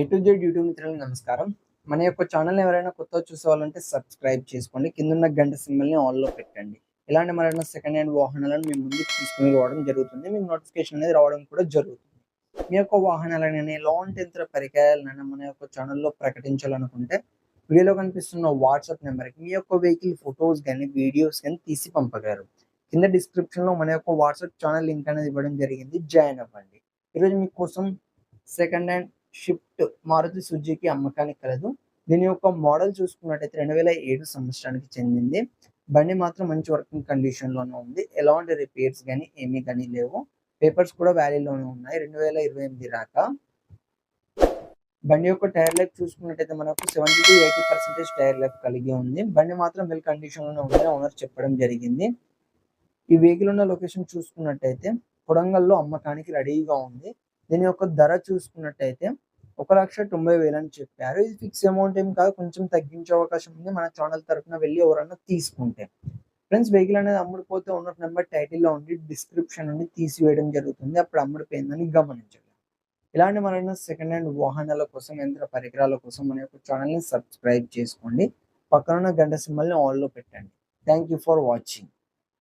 A to Z YouTube మిత్రులకు నమస్కారం. మన యొక్క ఛానల్ ఎవరైనా కొత్త చూసేవాళ్ళంటే సబ్స్క్రైబ్ చేసుకోండి. కింద గంట సింబల్ని ఆన్లో పెట్టండి. ఇలాంటి మరైనా సెకండ్ హ్యాండ్ వాహనాలను మేము ముందుకు తీసుకుని రావడం జరుగుతుంది. మీకు నోటిఫికేషన్ అనేది రావడం కూడా జరుగుతుంది. మీ యొక్క వాహనాలనైనా లాంటి యంత్ర పరికరాలనైనా మన యొక్క ఛానల్లో ప్రకటించాలనుకుంటే వీడియోలో కనిపిస్తున్న వాట్సాప్ నెంబర్కి మీ యొక్క వెహికల్ ఫొటోస్ కానీ వీడియోస్ కానీ తీసి పంపగలరు. కింద డిస్క్రిప్షన్లో మన యొక్క వాట్సాప్ ఛానల్ లింక్ అనేది ఇవ్వడం జరిగింది. జాయిన్ అవ్వండి. ఈరోజు మీకోసం second hand shift Maruti Suzuki అమ్మకానికి కలదు. దీని యొక్క మోడల్ చూసుకున్నట్టయితే రెండు వేల ఏడు సంవత్సరానికి చెందింది. బండి మాత్రం మంచి వర్కింగ్ కండిషన్లోనే ఉంది. ఎలాంటి రిపేర్స్ కానీ ఏమీ కానీ లేవు. పేపర్స్ కూడా వ్యాలీలోనే ఉన్నాయి. రెండు వేల ఇరవై ఎనిమిది రాక బండి యొక్క టైర్ లైఫ్ చూసుకున్నట్టయితే మనకు seventy to eighty percentage tyre life కలిగి ఉంది. బండి మాత్రం వెల్ కండిషన్లోనే ఉందని ఓనర్ చెప్పడం జరిగింది. ఈ వెహికల్ ఉన్న లొకేషన్ చూసుకున్నట్టయితే కొడంగల్లో అమ్మకానికి రెడీగా ఉంది. దీని యొక్క ధర చూసుకున్నట్టయితే ఒక లక్ష తొంభై వేలు అని చెప్పారు. ఇది ఫిక్స్ అమౌంట్ ఏం కాదు కొంచెం తగ్గించే అవకాశం ఉంది. మన ఛానల్ తరఫున వెళ్ళి ఎవరన్నా తీసుకుంటే. ఫ్రెండ్స్ వెహికల్ అనేది అమ్ముడుపోతే ఉన్న నెంబర్ టైటిల్లో ఉండి డిస్క్రిప్షన్ నుండి తీసివేయడం జరుగుతుంది. అప్పుడు అమ్ముడిపోయిందని గమనించండి. ఇలాంటి మన సెకండ్ హ్యాండ్ వాహనాల కోసం యంత్ర పరికరాల కోసం మన యొక్క ఛానల్ని సబ్స్క్రైబ్ చేసుకోండి. పక్కన ఉన్న గంట సింబల్ని ఆన్లో పెట్టండి. Thank you for watching